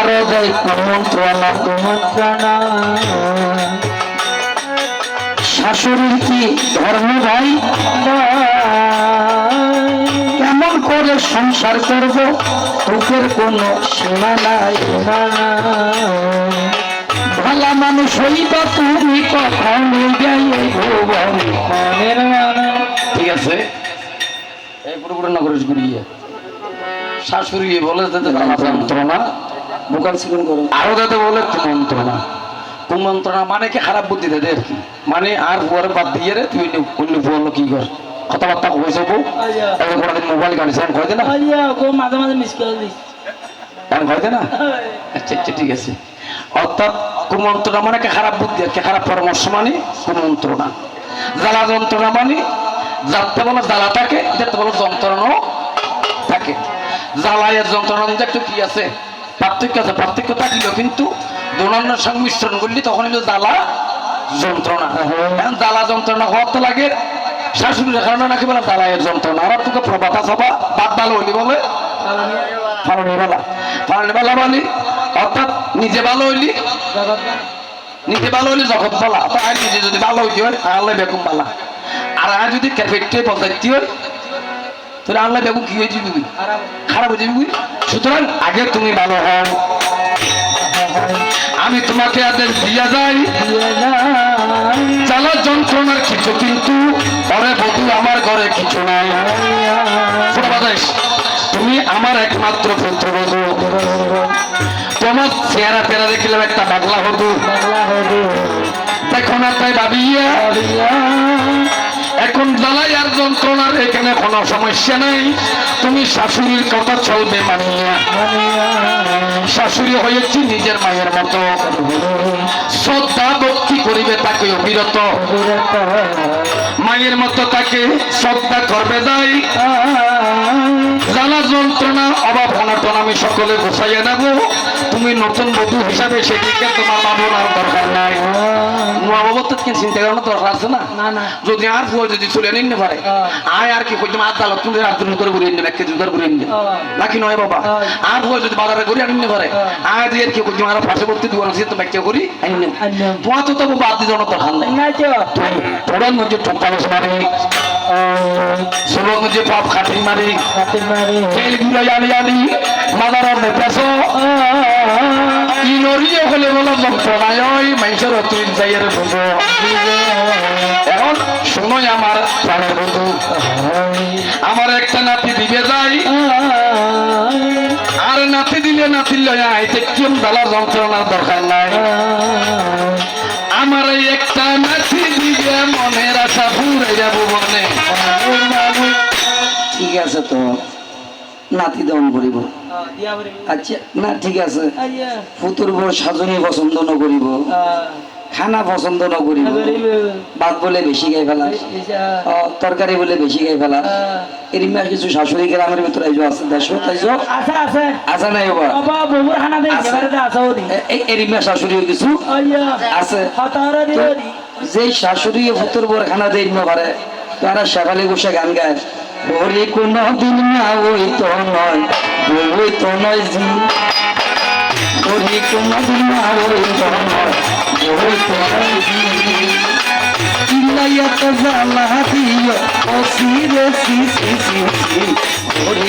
আরও দেয় কুমন্ত্রণা কুমন্ত্রণা শাশুড়ির কি ধর্ম ভাই কেমন করে সংসার করব? তোকের কোনো সীমা নাই। ভালা মানুষ হইবা তুমি কখন যাই ভুবন ঠিক আছে? এই পুরো পুরো নগরেশ গুড়িয়ে শাশুড়ি বলে যন্ত্রণা বোকাল সিগুন করো। আরও যাতে বলে কুমন্ত্রণা কুমন্ত্রণা মানে কি? খারাপ বুদ্ধি দেয় আর কি। মানে আর পরে বাদ দিয়ে রে তুই অন্য- বলল কি কর? কথাবার্তা কইছে বউ। এখন কোনোদিন মোবাইল গাড়ি এখন কয় দে না? আইয়া গো মাঝে মাঝে মিস করে দিস। এখন দে না? আচ্ছা আচ্ছা ঠিক আছে। অর্থাৎ কুমন্ত্রণা মানে কি? খারাপ বুদ্ধি আর কি? খারাপ পরামর্শ মানে কুমন্ত্রণা। জ্বালা যন্ত্রণা মানে যাতে বলো জ্বালা থাকে যাতে বলো যন্ত্রণাও থাকে। জ্বালায়ের যন্ত্রণার মধ্যে একটু কি আছে? পার্থক্য আছে পার্থক্য থাকলেও কিন্তু দোনান্নের সঙ্গে মিশ্রণ করলি তখন হলো জ্বালা যন্ত্রণা। এখন জ্বালা যন্ত্রণা হওয়ার তো লাগে। শাশুড়ির কারণে নাকি বলে জ্বালায়ের যন্ত্রণা। আর তোকে প্রভাতা সভা বাদ ভালো হলি বলে? ফালনি বেলা ফালনি বেলা মানে? অর্থাৎ নিজে ভালো হইলি? নিজে ভালো হইলে জগৎ বলা। তো আর নিজে যদি ভালো হইতে হয় আল্লাহ বেকুম বালা। আর আর যদি ক্যাফেটে বলতে হয় তাহলে আল্লাহ বেকুম কি হয়ে যাবি খারাপ হয়ে যাবি সুতরাং আগে তুমি ভালো হও। আমি তোমাকে আদেশ দিয়া যাই। চালা যন্ত্রণার কিছু কিন্তু পরে বধু আমার ঘরে কিছু নাই। তুমি আমার একমাত্র পুত্র বধু। তোমার চেহারা পেরা দেখলাম একটা বাংলা হতো দেখো না তাই ভাবিয়া। এখন জ্বালাই আর যন্ত্রণার এখানে কোনো সমস্যা নাই। তুমি শাশুড়ির কথা চলবে মানিয়া। শাশুড়ি হয়েছি নিজের মায়ের মতো। শ্রদ্ধা ভক্তি করিবে তাকে অবিরত। মায়ের মতো তাকে শ্রদ্ধা করবে দাই জ্বালা যন্ত্রণা, অভাব অনটন আমি সকলে গোছাইয়া নেব। তুমি নতুন বধূ হিসাবে সেটিকে তোমার ভাবনার দরকার নাই। নোয়া বাবর তো কি চিন্তা করানোর দরকার আছে না? যদি আর ফুল যদি চলে নিতে পারে আয় আর কি করতাম আদালত তুমি আদালত করে ঘুরিয়ে নেবে একটা জুদার ঘুরিয়ে নেবে। নাকি নয় বাবা? আর ফুল যদি বাজারে ঘুরে আনিতে পারে আয় দিয়ে আর কি করতাম আর পার্শ্ববর্তী দোকান আছে তো ব্যাখ্যা করি আনি আনিলাম। তোমার তো তবু বাদ দিয়ে দরকার নাই। নাই তো। তোরার মধ্যে মধ্যে পাপ খাটি মারি রাতের মারে তেলগুলো জানি। জানি মাদার নেপাস ইনরিয়ে হলে বলো যন্ত্রণায় মানুষের অতিরিক যাইয়ের বুঝো এখন শোনোই আমার প্রাণের বন্ধু। আমার একটা নাতি দিবে যাই। আর নাতি দিলে নাতি লয় আইতে কেম দালার যন্ত্রণার দরকার নাই। আমার এই একটা নাতি দিবে মনের আশা পুরে যাব মনে। ঠিক আছে তো নাতি দমন করিব। আচ্ছা না ঠিক আছে। আইয়া ফুতুর বড় সাজনী পছন্দ ন করিব। খানা পছন্দ ন করিব। ভাত বলে বেশি খাই ফেলা। তরকারি বলে বেশি খাই ফেলা। এরম আর কিছু শাশুড়ি গ্রামের ভিতরে আইজো আছে দেশ আইজো? আছে আছে আছে। নাই বাবা খানা এরিমা শাশুড়ি কিছু আছে। হাতারা যেই শাশুড়ি ফুতুর বড় খানা দেই পারে তারা শেফালি গোসা গান গায়। ওরে কোন দিন না ওই তো নয় ওই তো নয় জি ওরে কোন দিন না ওই তো নয় ওই তো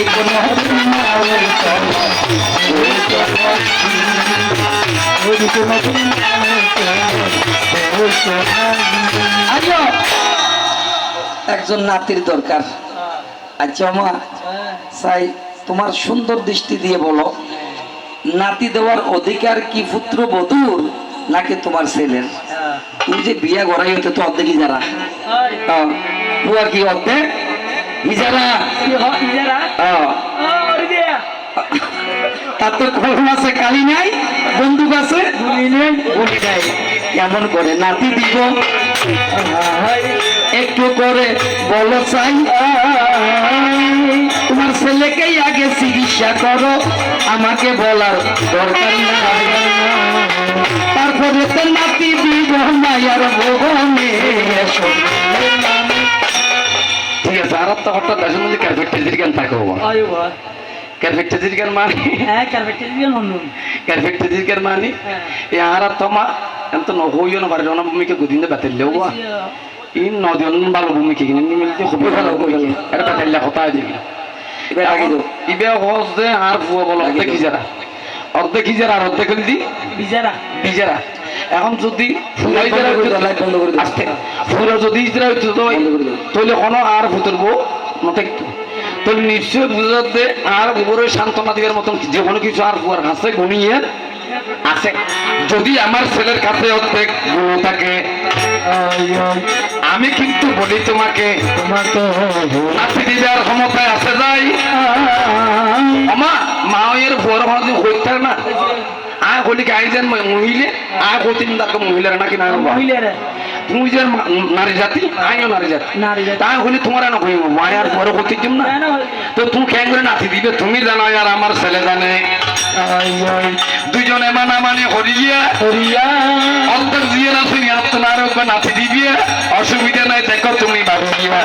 কোন দিন না ওই তো নয় ওই তো নয় জি একজন নাতির দরকার। আচ্ছা মা চাই তোমার সুন্দর দৃষ্টি দিয়ে বলো। নাতি দেওয়ার অধিকার কি পুত্র বধূর নাকি তোমার ছেলের? তুমি যে বিয়া গড়াই হতে তো অর্ধেকই যারা। হ্যাঁ। বুয়া কি অর্ধেক? ইজারা ইজারা তার তো কলম আছে, কালি নাই, বন্দুক আছে কেমন করে নাতি দিব। একটু করে বলো চাই। তোমার ছেলেকেই আগে চিকিৎসা করো, আমাকে বলার দরকার নাই। তারপরে তো নাতি দিব, মায়ার ভবনে ঠিক আছে, আর তো হঠাৎ টেজির গান থাকে আয়ো ক্যারফেক্ট দিরকার মানি হ্যাঁ দিয়ে নুন ক্যারফেক্ট দিরকার মানি হ্যাঁ এ আহারা তোমা এত ন হইও না পারে না ভূমিকে গুদিন বাতিল ওয়া ই নদী অন্য ভালো ভূমিকে কিনে মিলতে খুবই ভালো ভূমিকে এটা বাতিল কথা দিবি এবার আগে দাও ইবে হস দে আর ফুয়া বল অর্ধেক হিজারা অর্ধেক হিজারা আর অর্ধেক দি বিজারা হিজারা এখন যদি ফুরা। আস্তে ফুরা যদি হিজরা হইতো তো। তাহলে কোনো আর ফুতুরবো নথাকতো তাহলে নিশ্চয় বুঝাতে আর উপরে সান্ত্বনা দিবার মতন যে কোনো কিছু আর ফুয়ার হাসে গুনিয়ে আছে। যদি আমার ছেলের কাছে অর্ধেক গুণ থাকে আমি কিন্তু বলি তোমাকে দিবার ক্ষমতায় আছে যাই। আমা মায়ের বড় মানুষ হইতে না। আ হলি কি আইজেন মহিলে? আ হতিন তাকে মহিলার নাকি না মহিলারা। তুমি যে মা- নারী জাতি আইও নারী জাতি। নারী জাতি। তা হলি তোমার না কইব মায়ার বড় হতি দিম না? তো তুমি কেন করে নাতি দিবে? তুমি জানো আর আমার ছেলে জানে। দুজনে মানা মানে হরিয়া হরিয়া অন্তর দিয়ে নাতি আপনার ওকে নাতি দিবে? অসুবিধা নাই দেখো তুমি ভাবিয়া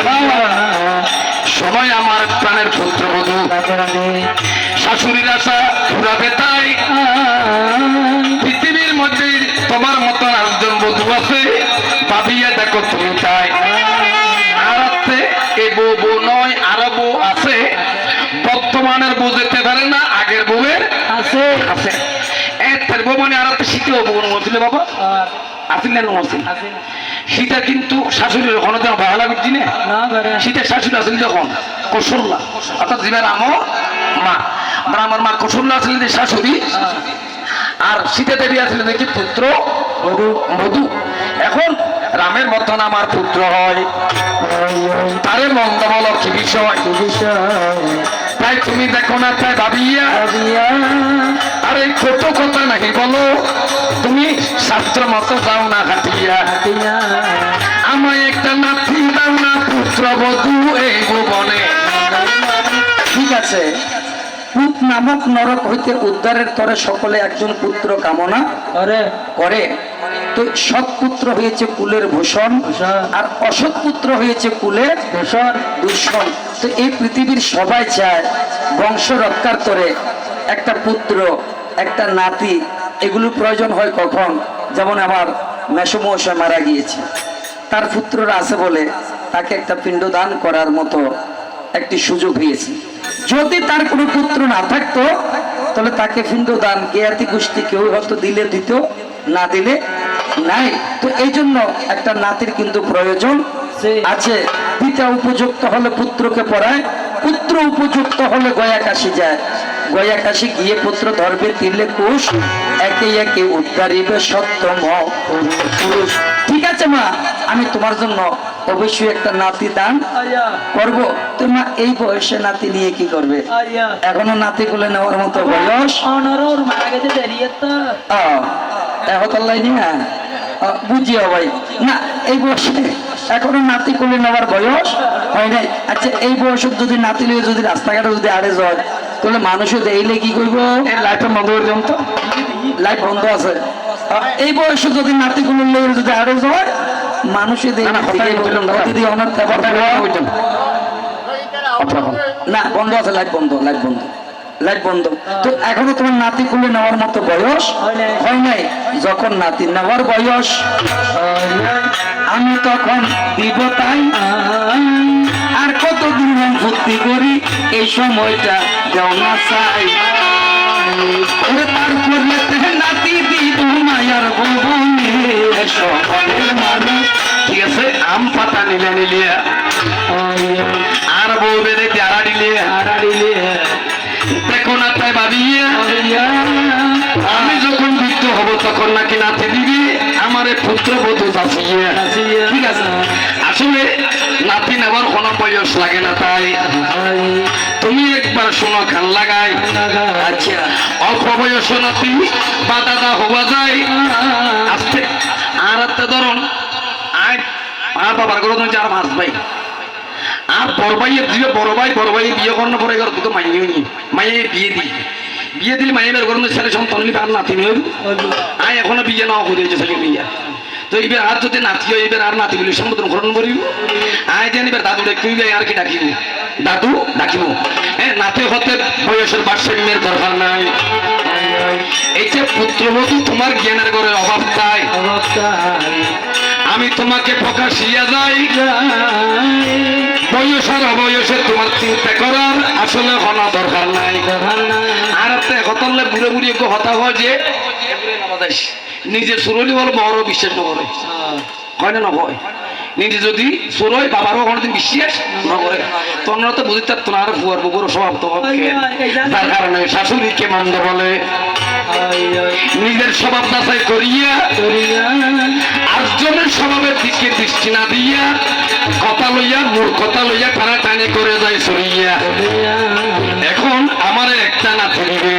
সময় আমার প্রাণের পুত্র বধূ। শাশুড়ির আশা পুরাবে তাই। এ বউ বউ নয় আছে। বর্তমানের বউ পারে না আগের বউয়ের আছে। আছে। এর বউ মানে আর শীতেও বউ নছিল বাবা। আর না নছিল সীতা কিন্তু শাশুড়ির ওখানে যেন ভালো লাগছি না না শাশুড়ি আসলে যখন? কসুল্লা অর্থাৎ জীবের আমার মা। মানে আমার মা কসুল্লা আসলে যে শাশুড়ি। আর সীতা দেবী আসলে দেখি পুত্র? মধু। এখন রামের মতন আমার পুত্র হয়। তারে মন্দ বলো কি বিষয় তাই তুমি দেখো না তাই ভাবিয়া। আরে ছোট কথা নাকি বলো। তুমি শাস্ত্র মতো যাও না হাতিয়া আমায় একটা নাতি দাও না পুত্র বধূ এই ভুবনে। ঠিক আছে। পুত নামক নরক হইতে উদ্ধারের তরে সকলে একজন পুত্র কামনা করে। করে। তো সৎ পুত্র হয়েছে কুলের ভূষণ। আর অসৎ পুত্র হয়েছে কুলের ভূষণ। দূষণ তো এই পৃথিবীর সবাই চায় বংশ রক্ষার তরে একটা পুত্র একটা নাতি এগুলো প্রয়োজন হয় কখন? যেমন আমার মেসমশাই মারা গিয়েছে। তার পুত্ররা আছে বলে তাকে একটা পিণ্ডদান করার মতো একটি সুযোগ হয়েছে। যদি তার কোনো পুত্র না থাকতো তাহলে তাকে পিণ্ডদান জ্ঞাতি গোষ্ঠী কেউ হয়তো দিলে দিত না দিলে নাই। তো এই জন্য একটা নাতির কিন্তু প্রয়োজন আছে। পিতা উপযুক্ত হলে পুত্রকে পড়ায় পুত্র উপযুক্ত হলে গয়া কাশি যায়। গয়া কাশি গিয়ে পুত্র ধরবে তিলে কুশ একে একে উদ্ধারিবে সত্যম পুরুষ। ঠিক আছে মা আমি তোমার জন্য অবশ্যই একটা নাতি দান করব। তোমা এই বয়সে নাতি নিয়ে কি করবে? এখনও নাতি গুলে নেওয়ার মতো বয়স? অনরোর বুঝিও ভাই। না এই বয়সে এখনও নাতি কোলে নেওয়ার বয়স? হয় নাই? আচ্ছা এই বয়সে যদি নাতি লিয়ে যদি রাস্তাঘাটে যদি আড়ে যায় তাহলে মানুষও দেখলে কি করব? এই লাইটটা বন্ধ করে দিলাম তো। লাইট বন্ধ আছে। এই বয়সে যদি নাতি গুলো লিয়ে যদি আড়ে যায় মানুষে দাদা। অনেক কথা না। বন্ধ আছে লাইট বন্ধ লাইট বন্ধ। লাইট বন্ধ। তো এখনও তোমার নাতি খুলে নেওয়ার মতো বয়স? হয় নাই। যখন নাতি নেওয়ার বয়স আমি তখন দিব তাই আর কতদিন ভর্তি করি এই সময়টা দেও না চাই। নাতি দিব মায়ার ভুবনে সকলের মানুষ ঠিক আছে আম পাতা নিলে নিলিয়া। আর বউ আমি যখন বৃদ্ধ হব তখন নাকি নাতি দিবি আমার এই পুত্র বধূ যাচিয়ে ঠিক আছে? আসলে নাতি নেবার কোনো বয়স লাগে না তাই। তুমি একবার শোনো কান লাগাই। আচ্ছা অল্প বয়স নাতি বা দাদা হওয়া যায়। আস্তে। আর একটা ধরুন আর আর বাবার তুমি আর মাস ভাই। আর বড় ভাইয়ের দিবে বড় ভাই বড় ভাই বিয়ে করানোর পরে এবার দুটো মাইয়ে নি মাইয়ে বিয়ে দি বিয়ে দিলে মাইয়ে বের করেন ছেলে সন্তান নিবে আর নাতি নেই আয় এখনও বিয়ে নাও করে দিয়েছে ছেলে বিয়ে। তো এবার আর যদি নাতি হয় এবার আর নাতি বলে সম্বোধন গ্রহণ করিব আয় জানি এবার দাদু ডাকিবি আর কি ডাকিব? দাদু, ডাকিব। হ্যাঁ নাতে হতে বয়সের ভারসাম্যের দরকার নাই। এই যে পুত্রবধূ, তোমার জ্ঞানের করে অভাব তাই আমি তোমাকে প্রকাশিয়া যাই বয়সের অবয়সে তোমার চিন্তা করার আসলে হনা দরকার নাই। আর একটা হতালে বুড়ে বুড়ি একটু হতা হয় যে নিজে সুরলি বল বড় বিশ্বাস নকরে হয়। না নয় নিজে যদি সুরই বাবারও কোনোদিন বিশ্বাস নকরে তোমরা তো বুঝতে পারতো না আর ফুয়ার বুবুর স্বভাব তো তার কারণে শাশুড়িকে মন্দ বলে। নিজের স্বভাব যাচাই করিয়া আটজনের স্বভাবের দিকে দৃষ্টি না দিয়া কথা লইয়া মোর কথা লইয়া টানা টানি করে যায় সরিয়া এখন আমার একটা না থাকিবে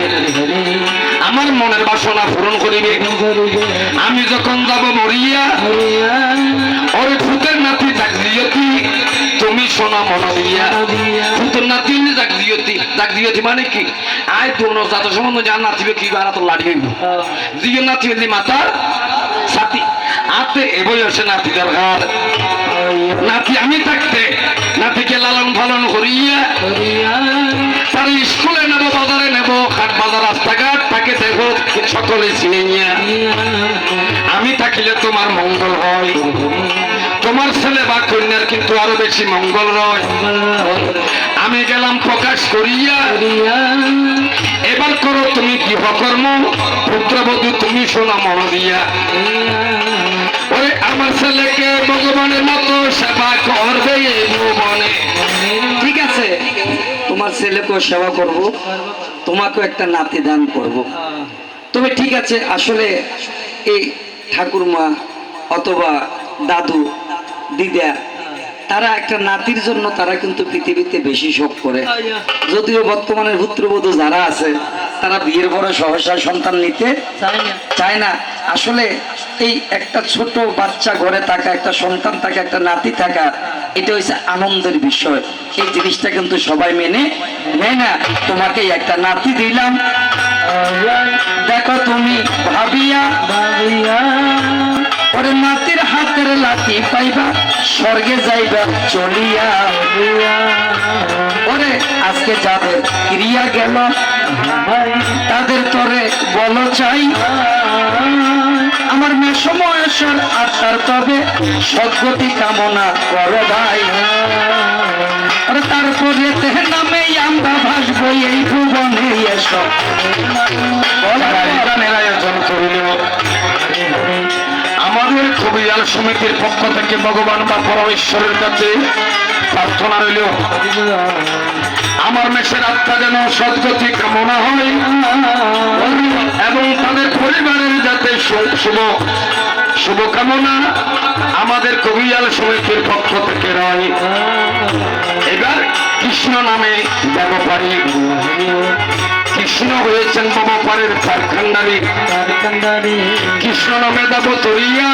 আমার মনের বাসনা পূরণ করিবে। আমি যখন যাব মরিয়া। শোনা মন দিয়া ভূতের নাতি ডাক দিয়তি ডাক দিয়তি মানে কি? আয় দোনো জাত সম্বন্ধ জান নাতিবে কি বারা তো লাড়ি হইব। জিও নাতি হইলি মাতার সাথী। আতে এ বয়সে নাতি দরকার। নাতি আমি থাকতে, নাতিকে লালন পালন করিয়া তার স্কুলে নেব, বাজারে নেব, হাট বাজার, রাস্তাঘাট, তাকে দেখো সকলে চিনে নিয়ে আমি থাকিলে তোমার মঙ্গল হয়। তোমার ছেলে বা কন্যার কিন্তু আরও বেশি মঙ্গল হয়। আমি গেলাম প্রকাশ করিয়া। এবার করো তুমি গৃহকর্ম, পুত্রবধূ তুমি শোনা মন দিয়া ওরে আমার ছেলেকে ভগবানের মতো সেবা করবে ঠিক আছে, তোমার ছেলেকেও সেবা করব, তোমাকেও একটা নাতি দান করব। তবে ঠিক আছে, আসলে এই ঠাকুরমা অথবা দাদু দিদা তারা একটা নাতির জন্য তারা কিন্তু পৃথিবীতে বেশি শোক করে। যদিও বর্তমানের পুত্রবধূ যারা আছে তারা বিয়ের পরে সহসা সন্তান নিতে চায় না। আসলে এই একটা ছোট বাচ্চা ঘরে থাকা একটা সন্তান থাকা একটা নাতি থাকা এটা হচ্ছে আনন্দের বিষয়। এই জিনিসটা কিন্তু সবাই মেনে নেয় না। তোমাকে একটা নাতি দিলাম। দেখো তুমি ভাবিয়া ভাবিয়া। ওরে নাতির হাতের লাঠি পাইবা স্বর্গে যাইবা চলিয়া ওরে আজকে যাদের ক্রিয়া গেল তাদের তরে বলো চাই। আমার মেসময়েশ্বর আত্মার তবে সদ্গতি কামনা করো ভাই। আরে তারপরে তেহ নামে আমরা ভাসবো এই ভুবনে এসো। যারা গানের আয়োজন করিল আমাদের কবিয়াল সমিতির পক্ষ থেকে ভগবান বা পরমেশ্বরের কাছে প্রার্থনা রইল। আমার মেষের আত্মা যেন সদ্গতি কামনা হয়। এবং তাদের পরিবারের যাতে শুভ শুভকামনা আমাদের কবিয়াল সমিতির পক্ষ থেকে রয়। এবার কৃষ্ণ নামে ব্যবহারী কৃষ্ণ হয়েছেন বাবাপাড়ের কারখান্ডারি কৃষ্ণ নামে দেব তরিয়া